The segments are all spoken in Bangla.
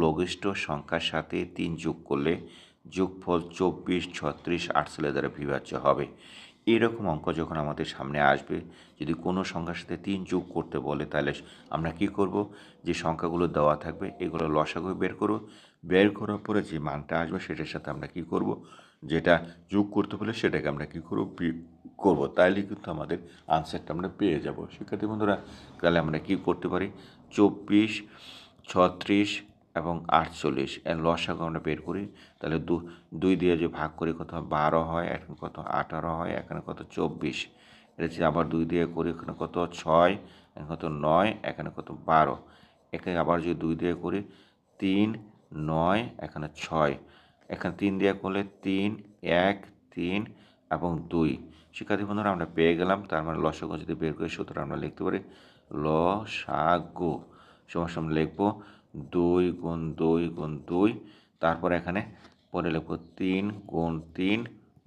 লঘিষ্ঠ সংখ্যার সাথে তিন যোগ করলে যোগফল চব্বিশ, ছত্রিশ, আটচল্লিশ দ্বারা বিভাজ্য হবে। এরকম অঙ্ক যখন আমাদের সামনে আসবে, যদি কোনো সংখ্যার সাথে তিন যোগ করতে বলে, তাহলে আমরা কি করব? যে সংখ্যাগুলো দেওয়া থাকবে, এগুলো লসাগু বের করব। বের করার পরে যে মানটা আসবে, সেটার সাথে আমরা কি করব? যেটা যোগ করতে বলে, সেটাকে আমরা কী করব? করব। তাইলে কিন্তু আমাদের আনসারটা আমরা পেয়ে যাব। শিক্ষার্থী বন্ধুরা, তাহলে আমরা কি করতে পারি? চব্বিশ, ছত্রিশ এবং আটচল্লিশ। এর লসাগু আমরা বের করি, তাহলে দু, দুই দিয়ে যে ভাগ করি কত বারো হয়, এখানে কত আঠারো হয়, এখানে কত চব্বিশ। এটা যদি আবার দুই দিয়ে করি, এখানে কত ছয়, এখানে কত নয়, এখানে কত বারো। এখানে আবার যদি দুই দিয়ে করি, তিন, নয়, এখানে ছয়। এখানে তিন দিয়ে করলে তিন, এক, তিন এবং দুই। শিক্ষার্থী বন্ধুরা, আমরা পেয়ে গেলাম, তার মানে লসাগু যদি বের করি, সুতরাং আমরা লিখতে পারি ল সাগু সময় সময় লিখব দুই গুণ দুই গুণ দুই, তারপর এখানে পরে লিখব তিন গুণ তিন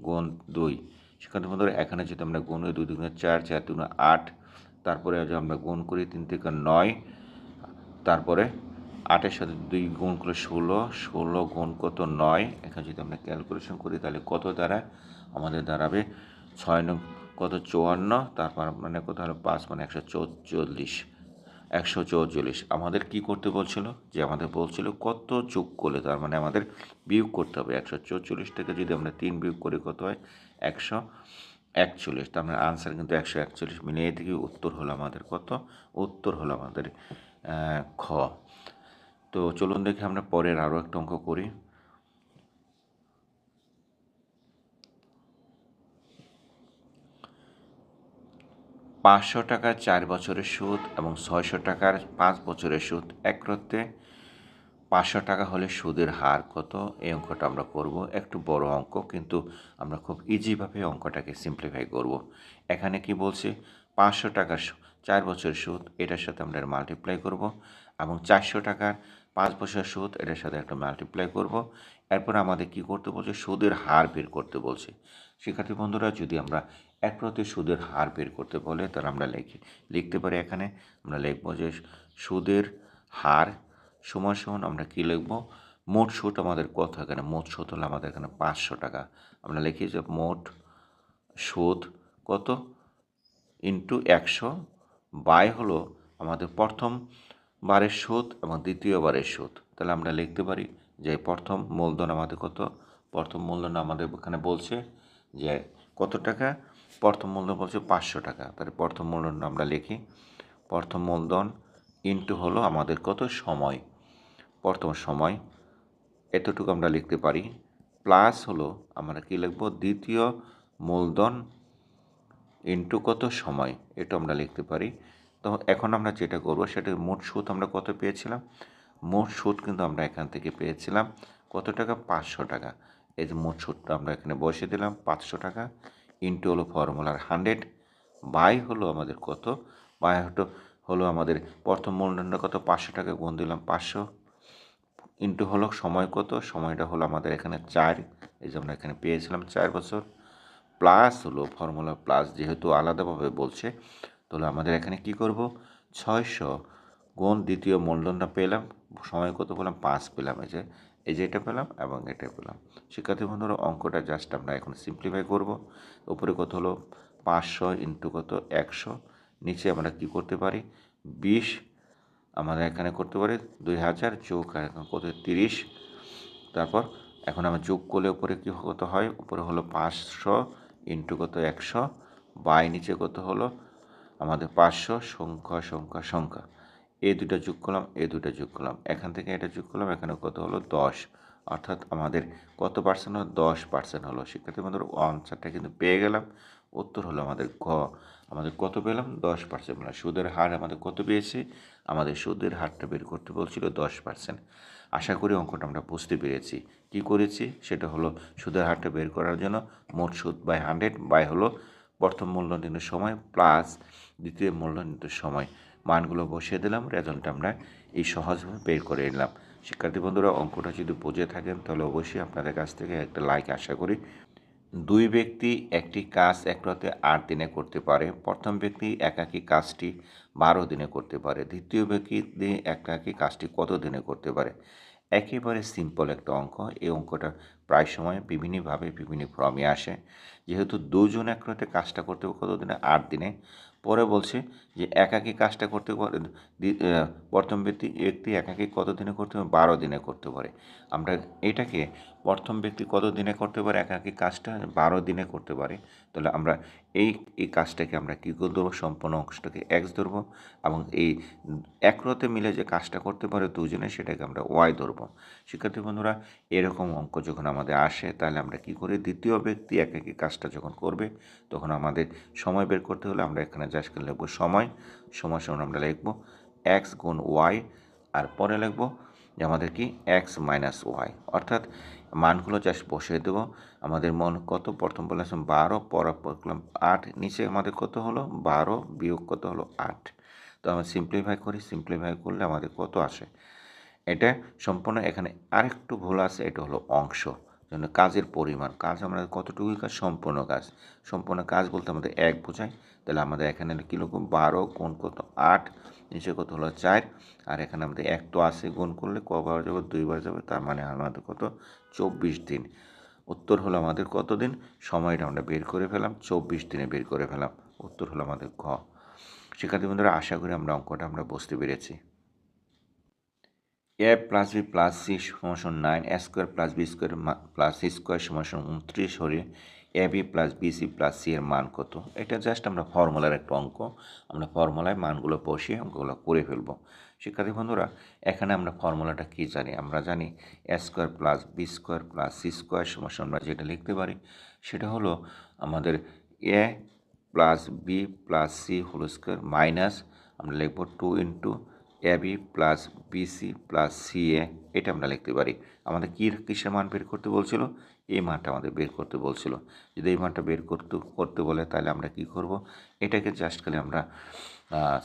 গুণ দুই। শিক্ষার্থী বন্ধুরা, এখানে যদি আমরা গুণ করি, দুই দুগুণে চার চার দুগুণে আট, তারপরে আমরা গুণ করি, তিন থেকে নয়, তারপরে আটের সাথে দুই গুণ করে ষোলো ষোলো গুণ কত নয়? এখানে যদি আমরা ক্যালকুলেশন করি, তাহলে কত দাঁড়ায় আমাদের দাঁড়াবে? ছয় নং কত চুয়ান্ন, তারপর মানে কত হলো? পাঁচ মানে একশো চৌচল্লিশ। একশো চৌচল্লিশ। আমাদের কি করতে বলছিল? যে আমাদের বলছিল কত যোগ করলে তার মানে আমাদের বিয়োগ করতে হবে। একশো চৌচল্লিশ থেকে যদি আমরা তিন বিয়োগ করি কত হয়? একশো একচল্লিশ। তার মানে আনসার কিন্তু একশো একচল্লিশ। মিলিয়ে থেকে উত্তর হলো আমাদের কত? উত্তর হলো আমাদের খ। তো চলুন দেখি আমরা পরের আরও একটা অঙ্ক করি। পাঁচশো টাকার চার বছরের সুদ এবং ছয়শো টাকার পাঁচ বছরের সুদ এক করতে পাঁচশো টাকা হলে সুদের হার কত? এই অঙ্কটা আমরা করব। একটু বড় অঙ্ক, কিন্তু আমরা খুব ইজিভাবে অঙ্কটাকে সিম্পলিফাই করব। এখানে কি বলছে? পাঁচশো টাকার চার বছরের সুদ, এটার সাথে আমরা মাল্টিপ্লাই করব এবং চারশো টাকার পাঁচ বছরের সুদ, এটার সাথে একটা মাল্টিপ্লাই করব। এরপর আমাদের কি করতে বলছে? সুদের হার বের করতে বলছে। শিক্ষার্থী বন্ধুরা, যদি আমরা এক প্রতি সুদের হার বের করতে বলে, তাহলে আমরা লিখি, লিখতে পারি এখানে, আমরা লিখব যে সুদের হার সমান সমান আমরা কী লিখব? মোট সুদ আমাদের কত এখানে? মোট সুদ হলো আমাদের এখানে পাঁচশো টাকা। আমরা লিখি যে মোট সুদ কত? ইন্টু একশো বাই হলো আমাদের প্রথম বারের সুদ এবং দ্বিতীয় বারের সুদ। তাহলে আমরা লিখতে পারি যে প্রথম মূলধন আমাদের কত? প্রথম মূলধন আমাদের এখানে বলছে যে কত টাকা? প্রথম মূলধন বলছে পাঁচশো টাকা। তাহলে প্রথম মূলধন আমরা লিখি। প্রথম মূলধন ইন্টু হলো আমাদের কত? সময়। প্রথম সময় এতটুকু আমরা লিখতে পারি। প্লাস হলো আমরা কি লিখব? দ্বিতীয় মূলধন ইন্টু কত? সময়। এটা আমরা লিখতে পারি। তো এখন আমরা যেটা করব সেটা মোট সুদ আমরা কত পেয়েছিলাম? মোট সুদ কিন্তু আমরা এখান থেকে পেয়েছিলাম কত টাকা? পাঁচশো টাকা। এই যে মোট সুদটা আমরা এখানে বসিয়ে দিলাম, পাঁচশো টাকা। ইন্টু হলো ফর্মুলার হান্ড্রেড বাই হলো আমাদের কত? বাই হলো হলো আমাদের প্রথম মূলধনটা কত? পাঁচশো টাকা গুণ দিলাম পাঁচশো। ইন্টু হলো সময় কত? সময়টা হলো আমাদের এখানে চার, এই যে আমরা এখানে পেয়েছিলাম চার বছর। প্লাস হলো ফর্মুলা প্লাস যেহেতু আলাদাভাবে বলছে, তাহলে আমাদের এখানে কি করব? ছয়শো গুণ দ্বিতীয় মূলধনটা পেলাম, সময় কত পেলাম? পাঁচ পেলাম, এই যে এই যে এটা পেলাম এবং এটা পেলাম। শিক্ষার্থী বন্ধুরা, অঙ্কটা জাস্ট আমরা এখন সিম্পলিফাই করব। উপরে কত হলো? পাঁচশো ইন্টু কত? একশো। নিচে আমরা কি করতে পারি? বিশ। আমাদের এখানে করতে পারি দুই হাজার, যোগ এখন কত? তিরিশ। তারপর এখন আমরা যোগ করলে উপরে কী কত হয়? উপরে হলো পাঁচশো ইন্টু কত? একশো। বাই নিচে কত হলো? আমাদের পাঁচশো, সংখ্যা সংখ্যা সংখ্যা। এই দুটো যোগ করলাম এই দুটো যোগ করলাম। এখান থেকে এটা যোগ করলাম, এখানে কত হলো? দশ। অর্থাৎ আমাদের কত পার্সেন্ট হলো? দশ পার্সেন্ট হলো। শিক্ষার্থী বন্ধুরা আনসারটা কিন্তু পেয়ে গেলাম। উত্তর হলো আমাদের গ আমাদের কত পেলাম? দশ পার্সেন্ট মানে সুদের হার আমাদের কত পেয়েছে? আমাদের সুদের হারটা বের করতে বলছিল দশ পার্সেন্ট আশা করি অঙ্কটা আমরা বুঝতে পেরেছি। কি করেছি? সেটা হলো সুদের হারটা বের করার জন্য মোট সুদ বাই হান্ড্রেড বাই হলো প্রথম মূল্য মূল্যনির্ণয়ের সময় প্লাস দ্বিতীয় মূল্য মূল্যনির্ণয়ের সময়। মানগুলো বসিয়ে দিলাম রেজাল্ট আমরা এই সহজভাবে বের করে নিলাম। শিক্ষার্থী বন্ধুরা, অঙ্কটা যদি বুঝে থাকেন, তাহলে অবশ্যই আপনাদের কাছ থেকে একটা লাইক আশা করি। দুই ব্যক্তি একটি কাজ এক একরাতে আট দিনে করতে পারে। প্রথম ব্যক্তি একাকী কাজটি বারো দিনে করতে পারে। দ্বিতীয় ব্যক্তি একাকী কাজটি কত দিনে করতে পারে? একেবারে সিম্পল একটা অঙ্ক। এই অঙ্কটা প্রায় সময় বিভিন্নভাবে, বিভিন্ন ফর্মে আসে। যেহেতু দুজন একসাথে কাজটা করতে কত দিনে আট দিনে। পরে বলছে যে একাকি কাজটা করতে পারে প্রথম ব্যক্তি ব্যক্তি একাকি কত দিনে করতে পারে? বারো দিনে করতে পারে। আমরা এটাকে প্রথম ব্যক্তি কত দিনে করতে পারে? একাকি কাজটা বারো দিনে করতে পারে। তাহলে আমরা এই এই কাজটাকে আমরা কী করে ধরবো? সম্পূর্ণ অংশটাকে এক্স ধরবো এবং এই একরতে মিলে যে কাজটা করতে পারে দুজনে সেটাকে আমরা ওয়াই ধরবো। শিক্ষার্থী বন্ধুরা, এরকম অঙ্ক যখন আমাদের আসে, তাহলে আমরা কি করি? দ্বিতীয় ব্যক্তি একাকি কাজটা যখন করবে, তখন আমাদের সময় বের করতে হলে আমরা এখানে জাস্ট লিখব সময়। সময় সমান আমরা লিখব এক্স গুণ ওয়াই আর পরে লিখব যে আমাদের কি? এক্স মাইনাস ওয়াই অর্থাৎ মানগুলো জাস্ট বসিয়ে দেবো। আমাদের মন কত? প্রথম বলেছিলাম বারো পর করলাম আট, নিচে আমাদের কত হলো? বারো, বিয়োগ কত হলো? আট। তো আমরা সিম্পলিফাই করি সিম্পলিফাই করলে আমাদের কত আসে? এটা সম্পূর্ণ এখানে আরেকটু ভুল আছে, এটা হলো অংশ। জন্য কাজের পরিমাণ, কাজ আমরা কতটুকুই কাজ? সম্পূর্ণ কাজ। সম্পূর্ণ কাজ বলতে আমাদের এক বোঝায়। তাহলে আমাদের এখানে কী লিখব? বারো কোন কত? আট। নিচে কত হলো? চার। আর এখানে আমাদের এক তো আছে, গুণ করলে কবার যাবে? দুইবার যাবে। তার মানে আমাদের কত? চব্বিশ দিন। উত্তর হলো আমাদের কত দিন? সময়টা আমরা বের করে ফেলাম। চব্বিশ দিনে বের করে ফেলাম। উত্তর হলো আমাদের ঘ শিক্ষার্থী বন্ধুরা, আশা করি আমরা অঙ্কটা আমরা বুঝতে পেরেছি। A plus B plus C সমান nine, A square plus B square plus C square সমান উনত্রিশ হলে A B plus B C plus C এর মান কত? এটা জাস্ট আমরা ফর্মুলার একটা অঙ্ক। আমরা ফর্মুলায় মানগুলো বসিয়ে অঙ্কগুলো করে ফেলব। শিক্ষার্থী বন্ধুরা, এখানে আমরা ফর্মুলাটা কী জানি? আমরা জানি A square plus B square plus C square সমান আমরা যেটা লিখতে পারি, সেটা হলো আমাদের A plus B plus C whole square minus আমরা লিখব two into A B plus B C plus C A এটা আমরা লিখতে পারি। আমাদের কী কিসের মান বের করতে বলছিল? এই মানটা আমাদের বের করতে বলছিল। যদি এই মানটা বের করতে করতে বলে, তাহলে আমরা কি করব? এটাকে জাস্ট খালি আমরা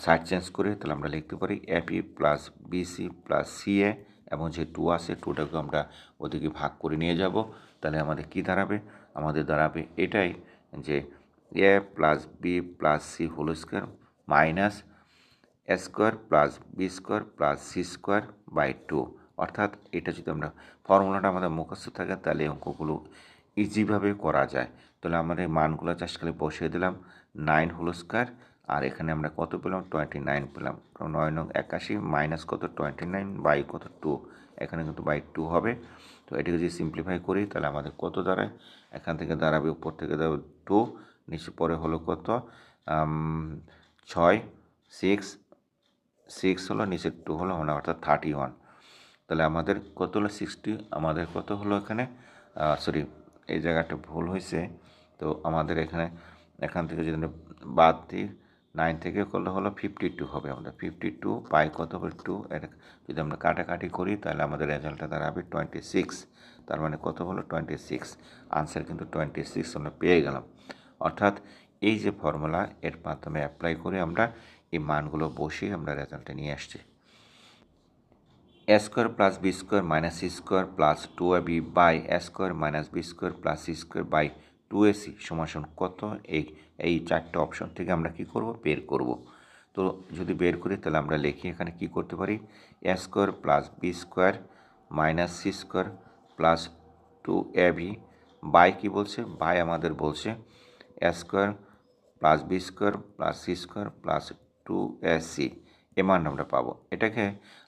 সাইড চেঞ্জ করে তাহলে আমরা লিখতে পারি A B plus B C plus C A এবং যে টু আছে টুটাকে আমরা ওদিকে ভাগ করে নিয়ে যাব। তাহলে আমাদের কি দাঁড়াবে? আমাদের দাঁড়াবে এটাই যে A plus B plus C whole square minus square plus B square plus C square by two অর্থাৎ এটা যদি আমরা ফর্মুলাটা আমাদের মুখস্থ থাকে, তাহলে অঙ্কগুলো ইজিভাবে করা যায়। তাহলে আমাদের মানগুলো খালি বসিয়ে দিলাম নাইন হোল স্কোয়ার আর এখানে আমরা কত পেলাম? টোয়েন্টি নাইন পেলাম নয় নং একাশি মাইনাস কত? টোয়েন্টি নাইন বাই কত? টু এখানে কিন্তু বাই টু হবে। তো এটাকে যদি সিম্পলিফাই করি, তাহলে আমাদের কত দাঁড়ায়? এখান থেকে দাঁড়াবে, উপর থেকে দাঁড়াবে টু নিচে পরে হলো কত? ছয় সিক্স সিক্স হলো, নিচে টু হলো মানে অর্থাৎ থার্টি ওয়ান তাহলে আমাদের কত হলো? সিক্সটি আমাদের কত হলো এখানে? সরি এই জায়গাটা ভুল হয়েছে। তো আমাদের এখানে, এখান থেকে যদি বাদ দিই নাইন থেকে করলে হলো ফিফটি টু হবে আমাদের। ফিফটি টু পাই কত হবে টু এটা যদি আমরা কাটাকাটি করি, তাহলে আমাদের রেজাল্টটা দাঁড়াবে টোয়েন্টি সিক্স তার মানে কত হলো? টোয়েন্টি সিক্স আনসার কিন্তু টোয়েন্টি সিক্স আমরা পেয়ে গেলাম। অর্থাৎ এই যে ফর্মুলা এর মাধ্যমে অ্যাপ্লাই করে আমরা এই মানগুলো বসিয়ে আমরা রেজাল্টে নিয়ে আসছি। A square plus B square minus C square plus two A B by A square minus B square plus C square by two A C সমাসন কত? এই এই চারটে অপশন থেকে আমরা কি করব? বের করব। তো যদি বের করি, তাহলে আমরা লিখি এখানে কি করতে পারি? A square plus B square minus C square plus two A B by কী বলছে? বাই আমাদের বলছে A square plus B square plus C square plus two A C এ মান আমরা পাবো। এটাকে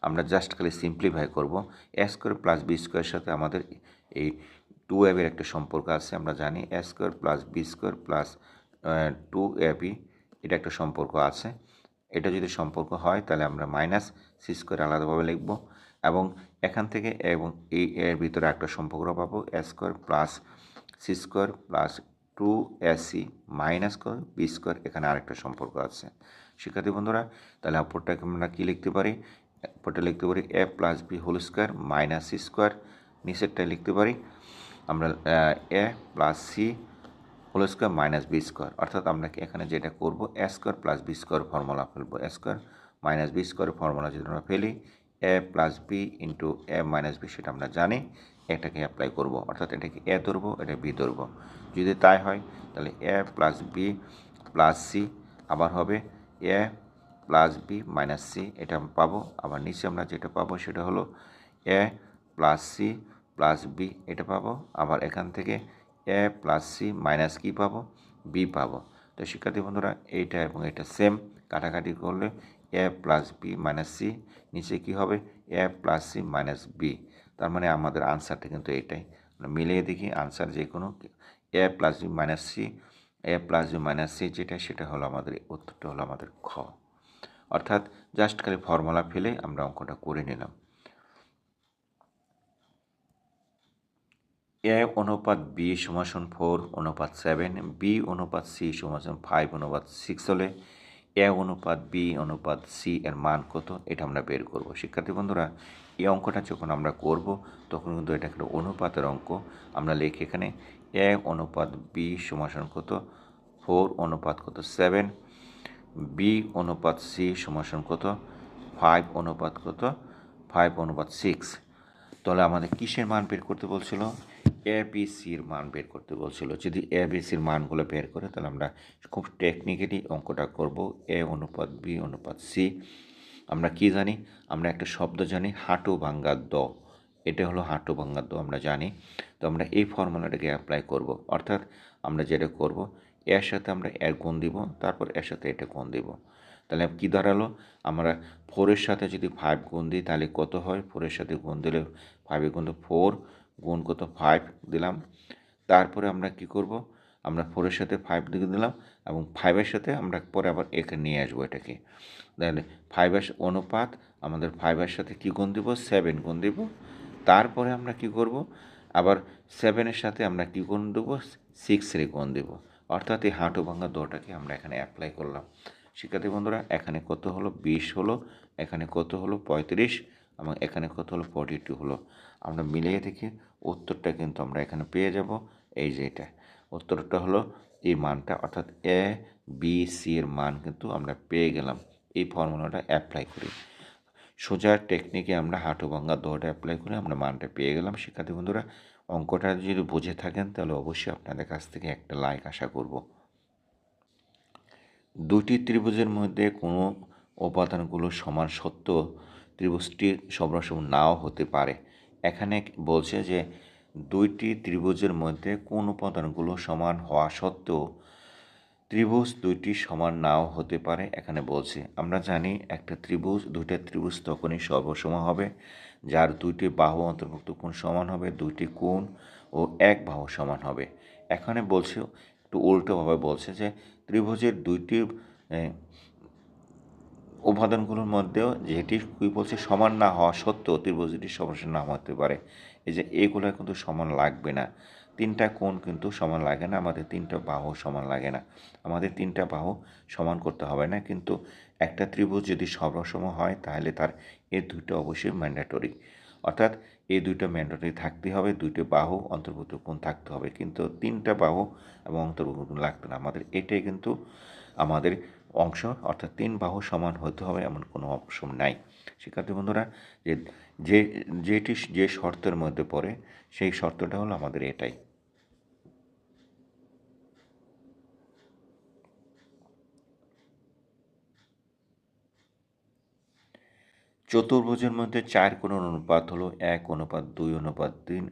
আমরা জাস্ট খালি সিম্পলিফাই করব। এ স্কোয়ার প্লাস বি স্কোয়ারের সাথে আমাদের এই টু এর একটা সম্পর্ক আছে, আমরা জানি। A square plus B square plus two B এটা একটা সম্পর্ক আছে। এটা যদি সম্পর্ক হয়, তাহলে আমরা মাইনাস সি স্কোয়ার আলাদাভাবে লিখব এবং এখান থেকে এবং এই এর ভিতরে একটা সম্পর্ক পাবো। A square plus C square plus two A C minus B square এখানে আরেকটা সম্পর্ক আছে। শিক্ষার্থী বন্ধুরা, তাহলে অপরটাকে আমরা কী লিখতে পারি? অপরটা লিখতে পারি A plus B whole square minus C square নিচেরটা লিখতে পারি। আমরা A plus C whole square minus B square অর্থাৎ আমরা এখানে যেটা করব A square plus B square formula ফেলব। A square minus B square formula যদি আমরা ফেলি A plus B into A minus B সেটা আমরা জানি, এটাকে অ্যাপ্লাই করব। অর্থাৎ এটাকে এ ধরবো, এটা বি ধরবো। যদি তাই হয়, তাহলে A plus B plus C আবার হবে A plus B minus C এটা আমরা পাবো। আবার নিচে আমরা যেটা পাবো সেটা হলো A plus C plus B এটা পাবো। আবার এখান থেকে এ প্লাস সি মাইনাস কি পাবো? বি পাবো। তো শিক্ষার্থী বন্ধুরা, এইটা এবং এটা সেম কাটাকাটি করলে A plus B minus C নিচে কি হবে? A plus C minus B তার মানে আমাদের আনসারটা কিন্তু এটাই। মিলিয়ে দেখি আনসার যে কোনো A plus B minus C A plus minus C যেটা সেটা হলো আমাদের, উত্তরটা হলো আমাদের খ। অর্থাৎ জাস্ট খালি ফর্মুলা ফেলে আমরা অঙ্কটা করে নিলাম। এ অনুপাত বি সমাসন ফোর অনুপাত সেভেন বি অনুপাত সি সমাসন ফাইভ অনুপাত সিক্স হলে এ অনুপাত বি অনুপাত সি এর মান কত, এটা আমরা বের করব। শিক্ষার্থী বন্ধুরা, এই অঙ্কটা যখন আমরা করব, তখন কিন্তু এটা একটা অনুপাতের অঙ্ক। আমরা লিখি এখানে এ অনুপাত বি সমাসন কত? ফোর অনুপাত কত? সেভেন বি অনুপাত সি সমাসন কত? ফাইভ অনুপাত কত? ফাইভ অনুপাত সিক্স তাহলে আমাদের কিসের মান বের করতে বলছিল? এ বি সির মান বের করতে বলছিল। যদি এ বি সির মানগুলো বের করে, তাহলে আমরা খুব টেকনিক্যালি অঙ্কটা করব। এ অনুপাত বি অনুপাত সি আমরা কি জানি? আমরা একটা শব্দ জানি, হাঁটু ভাঙ্গা দ। এটা হলো হাঁটু ভাঙ্গা দ আমরা জানি। তো আমরা এই ফর্মুলাটাকে অ্যাপ্লাই করব। অর্থাৎ আমরা যেটা করব, এর সাথে আমরা এক গুণ দিব, তারপর এর সাথে এটা গুণ দিব। তাহলে কী দাঁড়াল? আমরা ফোরের সাথে যদি ফাইভ গুণ দিই, তাহলে কত হয়? ফোরের সাথে গুণ দিলে ফাইভে গুণ তো ফোর গুণ কত? ফাইভ দিলাম। তারপরে আমরা কি করব? আমরা ফোরের সাথে ফাইভ দিকে দিলাম এবং ফাইভের সাথে আমরা পরে আবার একে নিয়ে আসব এটাকে। তাহলে ফাইভের অনুপাত, আমাদের ফাইভের সাথে কী গুণ দিব? সেভেন গুণ দিব। তারপরে আমরা কি করব? আবার সেভেনের সাথে আমরা কী গুণ দেবো? সিক্সের গুণ দেবো। অর্থাৎ এই হাঁটু ভাঙা দোটাকে আমরা এখানে অ্যাপ্লাই করলাম। শিক্ষার্থী বন্ধুরা, এখানে কত হলো? বিশ হলো। এখানে কত হলো? পঁয়ত্রিশ। এবং এখানে কত হলো? ফর্টি টু হলো। আমরা মিলিয়ে দেখি উত্তরটা কিন্তু আমরা এখানে পেয়ে যাব। এই যে এটা। উত্তরটা হলো এই মানটা। অর্থাৎ এ বি সি এর মান কিন্তু আমরা পেয়ে গেলাম। এই ফর্মুলাটা অ্যাপ্লাই করি। সোজা টেকনিকে আমরা হাঁটু ভাঙ্গা দোয়াটা অ্যাপ্লাই করে আমরা মানটা পেয়ে গেলাম। শিক্ষার্থী বন্ধুরা, অঙ্কটা যদি বুঝে থাকেন তাহলে অবশ্যই আপনাদের কাছ থেকে একটা লাইক আশা করব। দুটি ত্রিভুজের মধ্যে কোনো উপাদানগুলো সমান সত্ত্বেও ত্রিভুজটি সবরসম নাও হতে পারে। এখানে বলছে যে দুইটি ত্রিভুজের মধ্যে কোন উপাদানগুলো সমান হওয়া সত্ত্বেও ত্রিভুজ দুইটি সমান নাও হতে পারে। এখানে বলছে, আমরা জানি একটা ত্রিভুজ, দুইটা ত্রিভুজ তখনই সর্বসম হবে, যার দুইটি বাহু অন্তর্ভুক্ত কোণ সমান হবে, দুইটি কোণ ও এক বাহু সমান হবে। এখানে বলছে, একটু উল্টোভাবে বলছে যে ত্রিভুজের দুইটি উপাদানগুলোর মধ্যেও যেটি কী বলছে, সমান না হওয়া সত্ত্বেও ত্রিভুজটি সমান না হতে পারে। এই যে এগুলো কিন্তু সমান লাগবে না। তিনটা কোণ কিন্তু সমান লাগে না, আমাদের তিনটা বাহু সমান লাগে না। আমাদের তিনটা বাহু সমান করতে হবে না, কিন্তু একটা ত্রিভুজ যদি সর্বসম হয়, তাহলে তার এই দুইটা অবশ্যই ম্যান্ডেটরি অর্থাৎ এই দুইটা ম্যান্ডেটরি থাকতে হবে, দুইটা বাহু, অন্তর্ভুক্ত কোণ থাকতে হবে। কিন্তু তিনটা বাহু এবং অন্তর্ভুক্ত কোণ লাগবে না। আমাদের এটাই কিন্তু আমাদের অংশ, অর্থাৎ তিন বাহু সমান হতে হবে এমন কোনো অপশন নাই। শিক্ষার্থী বন্ধুরা, যে যে, যেটি, যে শর্তের মধ্যে পড়ে, সেই শর্তটা হলো আমাদের এটাই। চতুর্ভুজের মধ্যে চার কোণের অনুপাত হলো এক অনুপাত, দুই অনুপাত, তিন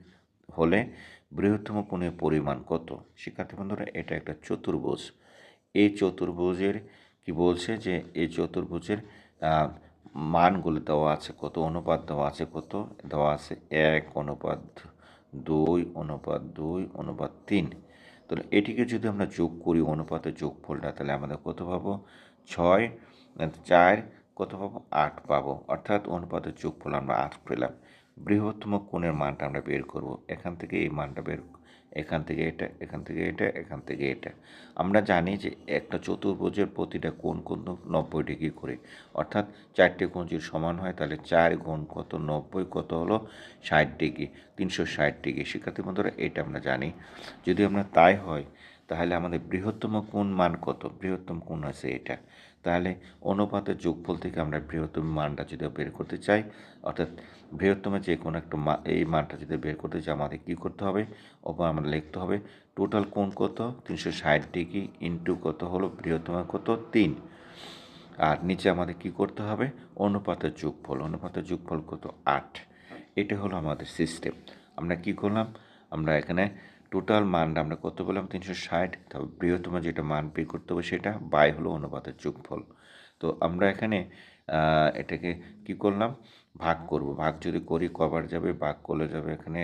হলে বৃহত্তম কোণের পরিমাণ কত? শিক্ষার্থী বন্ধুরা, এটা একটা চতুর্ভুজ। এই চতুর্ভুজের কি বলছে যে, এই চতুর্ভুজের মানগুলো দেওয়া আছে কত, অনুপাত দেওয়া আছে কত? দেওয়া আছে এক, অনুপাত দুই অনুপাত দুই, অনুপাত তিন। তাহলে এটিকে যদি আমরা যোগ করি অনুপাতের যোগফলটা তাহলে আমাদের কত পাবো? ছয় চার, কত পাবো? আট পাবো। অর্থাৎ অনুপাতের যোগফল আমরা আট পেলাম। বৃহত্তম কোণের মানটা আমরা বের করব। এখান থেকে এই মানটা বের এখান থেকে এটা, এখান থেকে এটা, এখান থেকে এটা। আমরা জানি যে একটা চতুর্ভুজের প্রতিটা কোণ কিন্তু নব্বই ডিগ্রি করে। অর্থাৎ চারটে কোণ যদি সমান হয়, তাহলে চার গুণ কত? নব্বই, কত হলো? ষাট ডিগ্রি, তিনশো ষাট ডিগ্রি। শিক্ষার্থী বন্ধুরা, এটা আমরা জানি। যদি আমরা তাই হয়, তাহলে আমাদের বৃহত্তম কোণ মান কত? বৃহত্তম কোণ আছে এটা। তাহলে অনুপাতের যোগফল থেকে আমরা বৃহত্তম মানটা যদি বের করতে চাই, অর্থাৎ বৃহত্তম যে কোনো একটা মা, এই মানটা যদি বের করতে চাই, আমাদের কী করতে হবে? ওপর আমরা লিখতে হবে টোটাল কোণ কত? তিনশো ষাট ডিগ্রি ইন্টু কত হলো? বৃহত্তম কত? তিন। আর নিচে আমাদের কি করতে হবে? অনুপাতের যোগফল। অনুপাতের যোগফল কত? আট। এটা হলো আমাদের সিস্টেম আমরা কি করলাম? আমরা এখানে টোটাল মানটা আমরা কত বললাম তিনশো ষাট। তারপর বৃহত্তম যেটা মান পে করতে হবে সেটা বাই হলো অনুপাতের যোগফল। তো আমরা এখানে এটাকে কি করলাম? ভাগ করব। ভাগ যদি করি, কবার যাবে? ভাগ করলে যাবে এখানে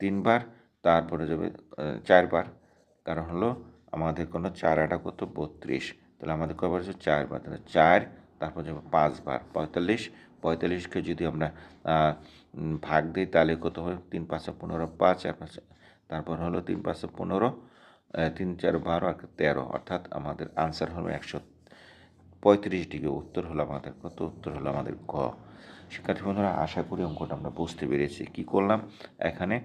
তিনবার। তারপরে যাবে চারবার। কারণ হলো আমাদের কোনো চার আটা কত? বত্রিশ। তাহলে আমাদের কবার হচ্ছে চারবার। তাহলে চার, তারপর যাবে পাঁচবার। পঁয়তাল্লিশ। পঁয়তাল্লিশকে যদি আমরা ভাগ দিই, তাহলে কত হয় তিন পাঁচশো পনেরো, পাঁচ আর পাঁচ তারপর হলো তিন পাঁচশো পনেরো তিন চার বারো আর তেরো। অর্থাৎ আমাদের আনসার হলো একশো পঁয়ত্রিশ ডিগ্রি। উত্তর হলো আমাদের কত? উত্তর হলো আমাদের গ শিক্ষার্থী বন্ধুরা, আশা করি অঙ্কটা আমরা বুঝতে পেরেছি। কি করলাম? এখানে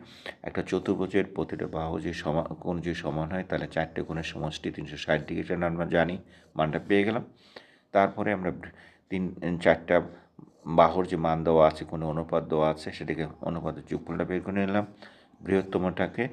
একটা চতুর্ভুজের প্রতিটা বাহু যে সমান কোন যে সমান হয়, তাহলে চারটে কোণের সমষ্টি তিনশো ষাট ডিগ্রি আমরা জানি, মানটা পেয়ে গেলাম। তারপরে আমরা তিন, চারটা বাহুর যে মান দেওয়া আছে কোনো অনুপাত দেওয়া আছে, সেটাকে অনুপাতের যোগফলটা বের করে নিলাম। বৃহত্তমটাকে